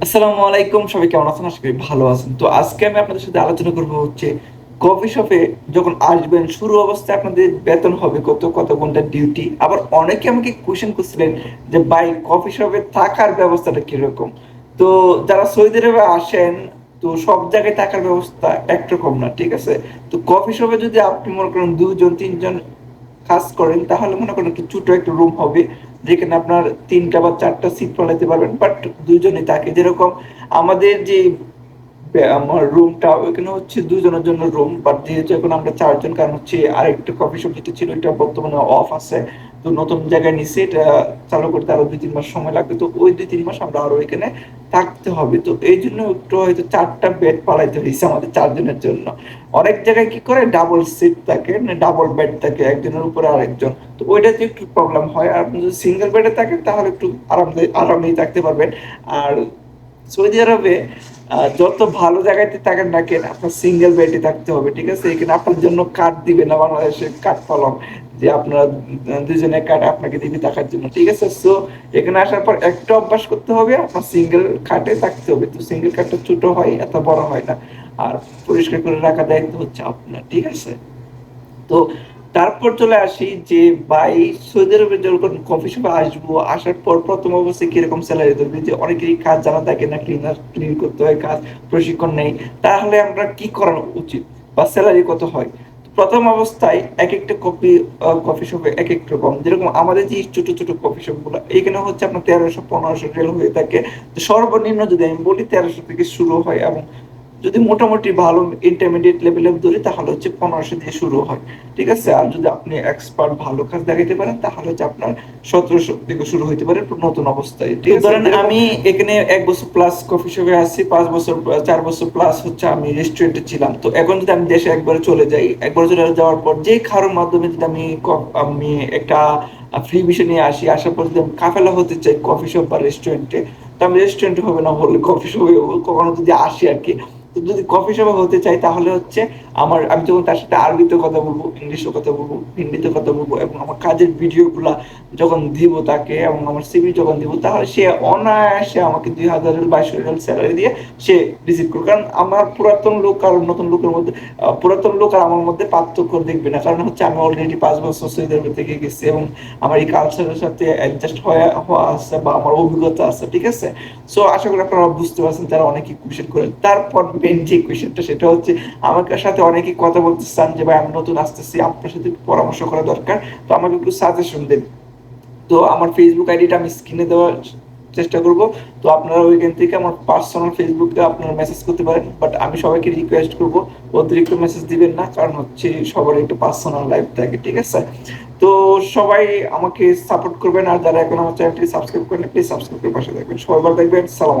আসসালামু আলাইকুম, সবাই কেমন আছেন? আশা করি ভালো আছেন। তো আজকে আমি আপনাদের সাথে আলোচনা করব হচ্ছে কফি শপে যখন আসবেন, শুরু অবস্থায় আপনাদের বেতন হবে কত কত ঘণ্টা ডিউটি আবার অনেকে আমাকে কোয়েশ্চেন করছিলেন যে, ভাই, কফি শপে থাকার ব্যবস্থাটা কীরকম? তো যারা সৌদি আরবে আসেন, তো সব জায়গায় থাকার ব্যবস্থা একরকম না, ঠিক আছে? তো কফি শপে যদি আপনি মনে করেন দুজন, তিনজন কাজ করেন, তাহলে মনে করেন একটু ছোট একটা রুম হবে, যেখানে আপনার তিনটা বা চারটা সিট ফলাইতে পারবেন। বাট দুজনে থাকে। যেরকম আমাদের যে আমার রুমটা ওইখানে হচ্ছে দুজনের জন্য রুম বাট যেহেতু এখন আমরা চারজন, কারণ হচ্ছে আরেকটা কফি শপ যেটা ছিল এটা বর্তমানে অফ আছে। তো নতুন জায়গায় নিচ্ছে এটা চালু করতে আরও দুই, তিন মাস সময় লাগবে। তো ওই দুই, তিন মাস আমরা আরও এখানে থাকতে হবে। তো এই জন্য একটু হয়তো চারটা বেড পালাইতে হয়েছে আমাদের চারজনের জন্য। অনেক জায়গায় কি করে? ডাবল সিট থাকে ডাবল বেড থাকে, একজনের উপরে আরেকজন। তো ওইটাতে একটু প্রবলেম হয়। আর আপনি যদি সিঙ্গেল বেডে থাকেন, তাহলে একটু আরামদায়ী আরামেই থাকতে পারবেন। আর সৌদি আরবে যত ভালো জায়গাতে থাকেন না কেন, আপনার সিঙ্গেল বেডে থাকতে হবে, ঠিক আছে? এখানে আপনার জন্য কার্ড দিবে না বাংলাদেশে কার্ড ফলম যে আপনারা দুজনে কার্ড আপনাকে দিবে থাকার জন্য, ঠিক আছে? সো এখানে আসার পর একটা অভ্যাস করতে হবে, আপনার সিঙ্গেল খাটে থাকতে হবে। তো সিঙ্গেল খাটটা ছোট হয়, এত বড় হয় না। আর পরিষ্কার করে রাখা দায়িত্ব হচ্ছে আপনার, ঠিক আছে? তো তারপর চলে আসি যে, ভাই, সৌদি আরবে যখন কফি শপে আসব, আসার পর প্রথম অবস্থায় কীরকম স্যালারি ধরবে? যে অনেকেরই কাজ জানা থাকে না ক্লিনার ক্লিন করতে হয়, কাজ, প্রশিক্ষণ নেই, তাহলে আমরা কি করানো উচিত? বা স্যালারি কত হয়? প্রথম অবস্থায় এক একটা কফি কফি শপে এক এক রকম। যেরকম আমাদের যে ছোট ছোট কফি শপগুলো, এখানে হচ্ছে আপনার তেরোশো, পনেরোশো রেল হয়ে থাকে। সর্বনিম্ন যদি আমি বলি তেরোশো থেকে শুরু হয় এবং যদি মোটামুটি ভালো ইন্টারমিডিয়েট লেভেলে ধরি তাহলে হচ্ছে পনেরোশো দিয়ে শুরু হয়। ঠিক আছে? আর যদি আপনি এক্সপার্ট ভালো কাজ দেখাইতে পারেন তাহলে হচ্ছে আপনার সতেরোশো থেকে শুরু হইতে পারে নতুন অবস্থায়। ঠিক আছে? ধরেন আমি এখানে এক বছর প্লাস কফি শপে আসছি পাঁচ বছর চার বছর প্লাস হচ্ছে আমি রেস্টুরেন্টে ছিলাম। তো এখন যদি আমি দেশে একবারে চলে যাই একবার চলে যাওয়ার পর যে খাওয়ার মাধ্যমে যদি আমি আমি একটা ফ্রি বিষয় নিয়ে আসি আসার পর যদি আমি কাফেলা হতে চাই কফি শপ বা রেস্টুরেন্টে তো আমি রেস্টুরেন্টে হবে না হলে কফি শপে কখনো যদি আসি আর কি। যদি কফি শপে হতে চাই, তাহলে হচ্ছে আমার, আমি যখন তার সাথে আরবিতে কথা বলব, ইংলিশে কথা বলব, হিন্দিতে কথা বলব, এবং আমার কাজের ভিডিওগুলা যখন দিব তাকে, এবং আমার সিভি যখন দিব, তাহলে সে অনায়াসে আমাকে দুই হাজার বাইশশো রিয়াল স্যালারি দিয়ে সে রিসিভ করবে। কারণ আমার পুরাতন লোক আর নতুন লোকের মধ্যে পুরাতন লোক আর আমার মধ্যে পার্থক্য দেখবে না। কারণ হচ্ছে আমি অলরেডি পাঁচ বছর সৌদি আরবে থেকে গেছি, এবং আমার এই কালচারের সাথে অ্যাডজাস্ট হয়ে, হওয়া আছে বা আমার অভিজ্ঞতা আছে, ঠিক আছে? সো আশা করি আপনারা বুঝতে পারছেন, তারা অনেকেই কোয়েশ্চেন করেন। তারপর যে কোয়েশ্চেনটা সেটা হচ্ছে আমার সাথে অনেকেই কথা বলতে চান যে ভাই, আমি নতুন আসতেছি, আপনার সাথে পরামর্শ করা দরকার। তো আমাকে একটু সাজেশন দেন। তো আমার ফেসবুক আইডিটা আমি স্ক্রিনে দেওয়ার চেষ্টা করব। তো আপনারা ওইখান থেকে আমার পার্সোনাল ফেসবুকে আপনারা মেসেজ করতে পারেন। বাট আমি সবাইকে রিকোয়েস্ট করব, অতিরিক্ত মেসেজ দিবেন না, কারণ হচ্ছে সবার একটু পার্সোনাল লাইফ থাকে, ঠিক আছে? তো সবাই আমাকে সাপোর্ট করবেন, আর যারা এখন আমার চ্যানেলটি সাবস্ক্রাইব করেন প্লিজ সাবস্ক্রাইব করে পাশে থাকবেন। সবাই ভালো থাকবেন, সালাম